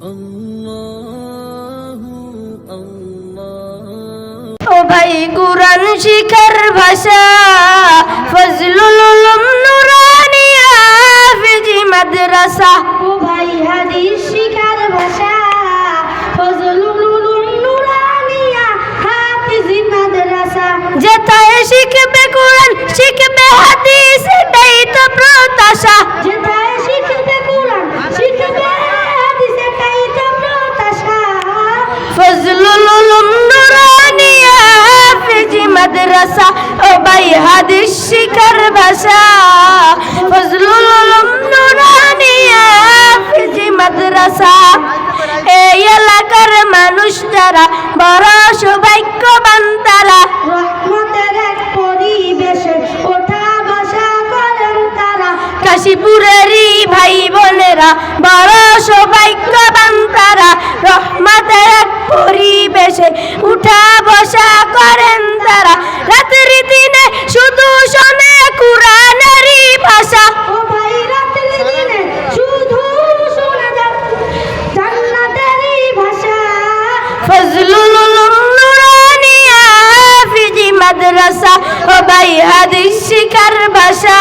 ও ভাই কুরআন শিখার ভাষা ফজলুল উলুম নুরানিয়া ফিজি মাদ্রাসা। ও ভাই হাদিস শিখার ভাষা ফজলুল উলুম নুরানিয়া হাফিজি মাদ্রাসা। যেটায় শিখবে ফজলুল উলুম নুরানিয়া হাফিজি মাদ্রাসা ও ভাই হাদিস শিখার ভাষা। ফজলুল উলুম নুরানিয়া হাফিজি মাদ্রাসা এই এলাকার মানুষ যারা বড় সৌভাগ্যবান তারা। কাশীপুরেরই ভাই বোনেরা বড় সৌভাগ্যবান তারা। মাদ্রাসা ও ভাই হাদিস শিখার ভাষা।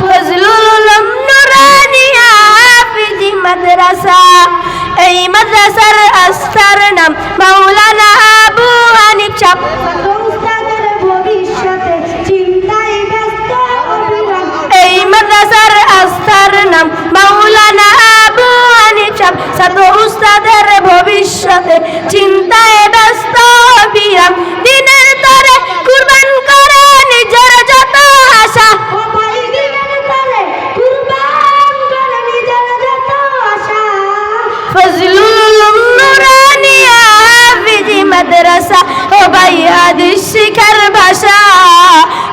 ফজলুল নুরানিয়া হাফিজি মাদ্রাসা। এই মাদ্রাসার আস্থার নাম মাওলানা আবু হানিফ সাহ ভবিষ্যতে চিন্তায় ব্যস্ত অবিরাম এই মাদ্রাসার আস্থার নাম মাওলানা আবু হানিফ সাহ ছাত্র উস্তাদের ভবিষ্যতে চিন্তায় ব্যস্ত বিরাম দিনের মাদ্রাসা ও ভাই হাদিস শিখার ভাষা।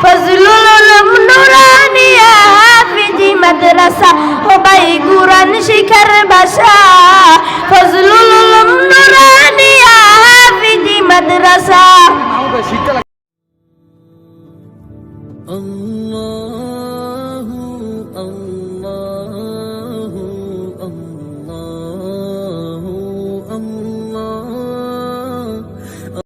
ফজলুল উলুম নুরানিয়া হাফিজি মাদ্রাসা ও ভাই কুরআন শিখার ভাষা। ফজলুল উলুম নুরানিয়া হাফিজি মাদ্রাসা। আল্লাহ।